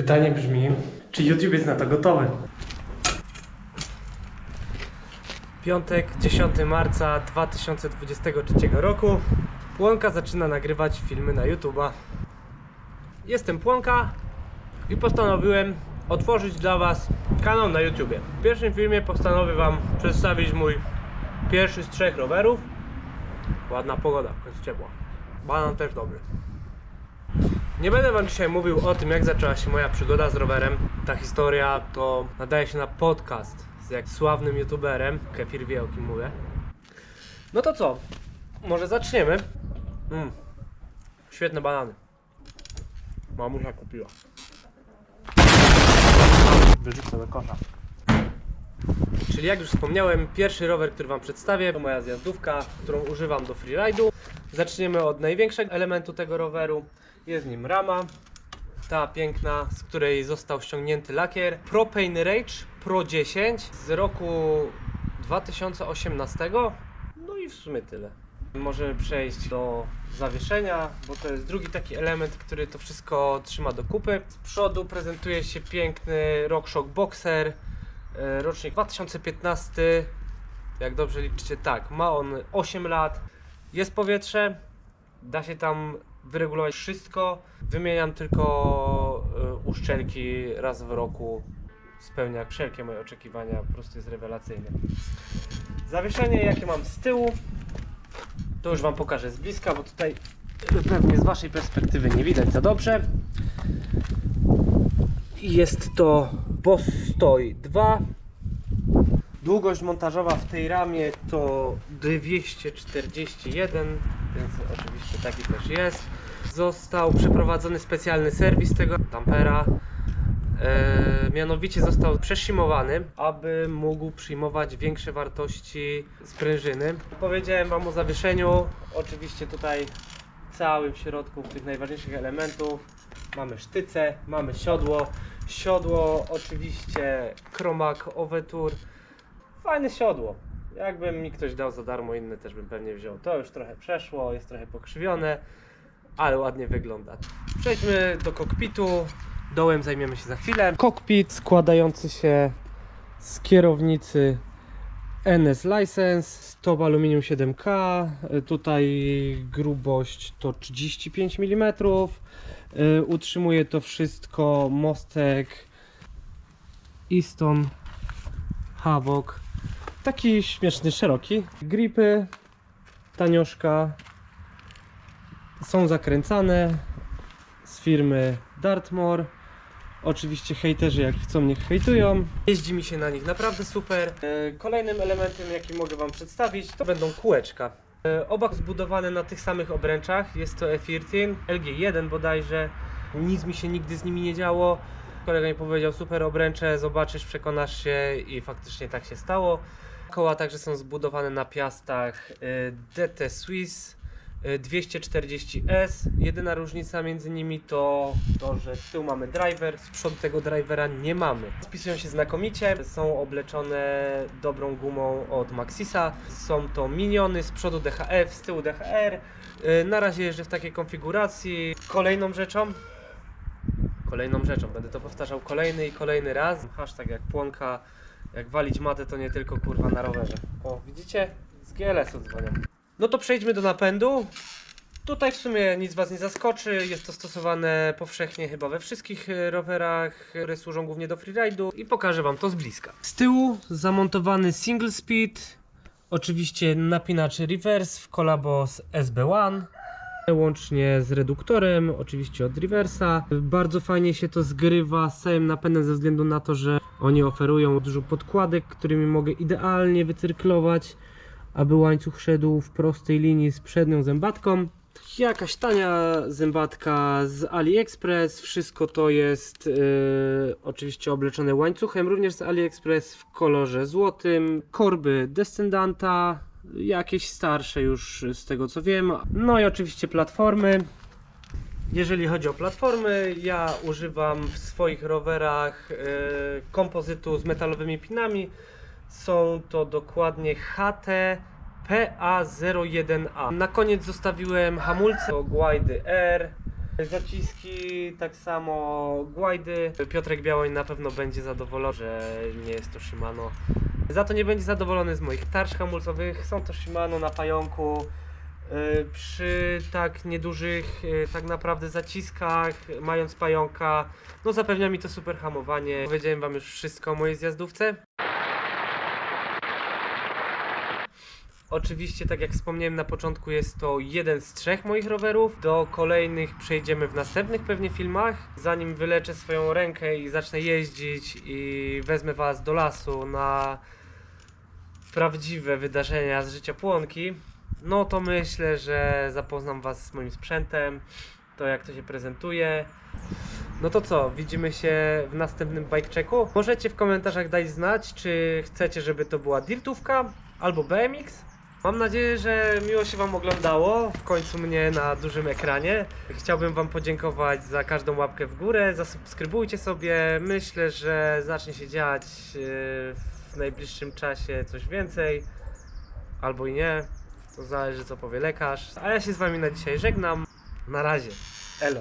Pytanie brzmi, czy YouTube jest na to gotowy? Piątek, 10 marca 2023 roku. Płonka zaczyna nagrywać filmy na YouTube'a. Jestem Płonka i postanowiłem otworzyć dla Was kanał na YouTubie. W pierwszym filmie postanowię Wam przedstawić mój pierwszy z trzech rowerów. Ładna pogoda, w końcu ciepła. Banan też dobry. Nie będę wam dzisiaj mówił o tym, jak zaczęła się moja przygoda z rowerem. Ta historia to nadaje się na podcast z jak sławnym youtuberem. Kefir wie o kim mówię. No to co? Może zaczniemy? Mm. Świetne banany. Mamusia kupiła. Wyrzucę do kosza. Czyli jak już wspomniałem, pierwszy rower, który Wam przedstawię, to moja zjazdówka, którą używam do freeride'u. Zaczniemy od największego elementu tego roweru. Jest nim rama, ta piękna, z której został ściągnięty lakier. Propane Rage Pro 10 z roku 2018. No i w sumie tyle. Możemy przejść do zawieszenia, bo to jest drugi taki element, który to wszystko trzyma do kupy. Z przodu prezentuje się piękny RockShox Boxer, e, rocznik 2015. Jak dobrze liczycie, tak, ma on 8 lat. Jest powietrze, da się tam wyregulować wszystko. Wymieniam tylko e, uszczelki raz w roku. Spełnia wszelkie moje oczekiwania, po prostu jest rewelacyjny. Zawieszenie, jakie mam z tyłu, to już Wam pokażę z bliska, bo tutaj pewnie z Waszej perspektywy nie widać za dobrze. Jest to Bostoj 2. Długość montażowa w tej ramie to 241, więc oczywiście taki też jest. Został przeprowadzony specjalny serwis tego dampera. E, mianowicie został przeszimowany, aby mógł przyjmować większe wartości sprężyny. Powiedziałem Wam o zawieszeniu. Oczywiście tutaj w całym środku tych najważniejszych elementów mamy sztyce, mamy siodło. Siodło oczywiście Kromak Overture. Fajne siodło. Jakby mi ktoś dał za darmo inne, też bym pewnie wziął. To już trochę przeszło, jest trochę pokrzywione, ale ładnie wygląda. Przejdźmy do kokpitu. Dołem zajmiemy się za chwilę. Kokpit składający się z kierownicy NS License, stop aluminium 7K, y, tutaj grubość to 35 mm. Y, Utrzymuje to wszystko mostek Easton Havoc. Taki śmieszny, szeroki. Gripy, tanioszka są zakręcane z firmy Dartmoor. Oczywiście hejterzy jak chcą niech hejtują. Jeździ mi się na nich naprawdę super. E, Kolejnym elementem jaki mogę Wam przedstawić to będą kółeczka. E, Oba zbudowane na tych samych obręczach. Jest to E13, LG1 bodajże. Nic mi się nigdy z nimi nie działo. Kolega mi powiedział super obręcze, zobaczysz, przekonasz się i faktycznie tak się stało. Koła także są zbudowane na piastach y, DT Swiss y, 240S. Jedyna różnica między nimi to to, że z tyłu mamy driver, z przodu tego drivera nie mamy. Spisują się znakomicie, są obleczone dobrą gumą od Maxisa. Są to miniony, z przodu DHF, z tyłu DHR. Y, Na razie jeżdżę w takiej konfiguracji. Kolejną rzeczą kolejną rzeczą. Będę to powtarzał kolejny i kolejny raz. Hashtag jak płonka, jak walić matę to nie tylko kurwa na rowerze. O, widzicie? Z GLS-u dzwonią. No to przejdźmy do napędu. Tutaj w sumie nic Was nie zaskoczy. Jest to stosowane powszechnie chyba we wszystkich e, rowerach, które służą głównie do freeride'u i pokażę Wam to z bliska. Z tyłu zamontowany single speed, oczywiście napinacz reverse w kolabo z SB1 łącznie z reduktorem, oczywiście od reversa. Bardzo fajnie się to zgrywa z napędem ze względu na to, że oni oferują dużo podkładek, którymi mogę idealnie wycyrklować, aby łańcuch szedł w prostej linii z przednią zębatką. Jakaś tania zębatka z AliExpress, wszystko to jest yy, oczywiście obleczone łańcuchem, również z AliExpress w kolorze złotym, korby Descendanta, jakieś starsze już z tego co wiem. No i oczywiście platformy. Jeżeli chodzi o platformy, ja używam w swoich rowerach e, kompozytu z metalowymi pinami. Są to dokładnie HT PA01A. Na koniec zostawiłem hamulce Guidy R Zaciski, tak samo Guajdy. Piotrek Białoń na pewno będzie zadowolony, że nie jest to Shimano. Za to nie będzie zadowolony z moich tarcz hamulcowych. Są to Shimano na pająku. Yy, Przy tak niedużych yy, tak naprawdę zaciskach, mając pająka, no zapewnia mi to super hamowanie. Powiedziałem wam już wszystko o mojej zjazdówce. Oczywiście, tak jak wspomniałem na początku, jest to jeden z trzech moich rowerów. Do kolejnych przejdziemy w następnych pewnie filmach. Zanim wyleczę swoją rękę i zacznę jeździć i wezmę Was do lasu na prawdziwe wydarzenia z życia Płonki, no to myślę, że zapoznam Was z moim sprzętem, to jak to się prezentuje. No to co, widzimy się w następnym bike checku. Możecie w komentarzach dać znać, czy chcecie, żeby to była dirtówka albo BMX. Mam nadzieję, że miło się Wam oglądało. W końcu mnie na dużym ekranie. Chciałbym Wam podziękować za każdą łapkę w górę. Zasubskrybujcie sobie. Myślę, że zacznie się dziać yy, w najbliższym czasie coś więcej. Albo i nie. To zależy co powie lekarz. A ja się z Wami na dzisiaj żegnam. Na razie. Elo.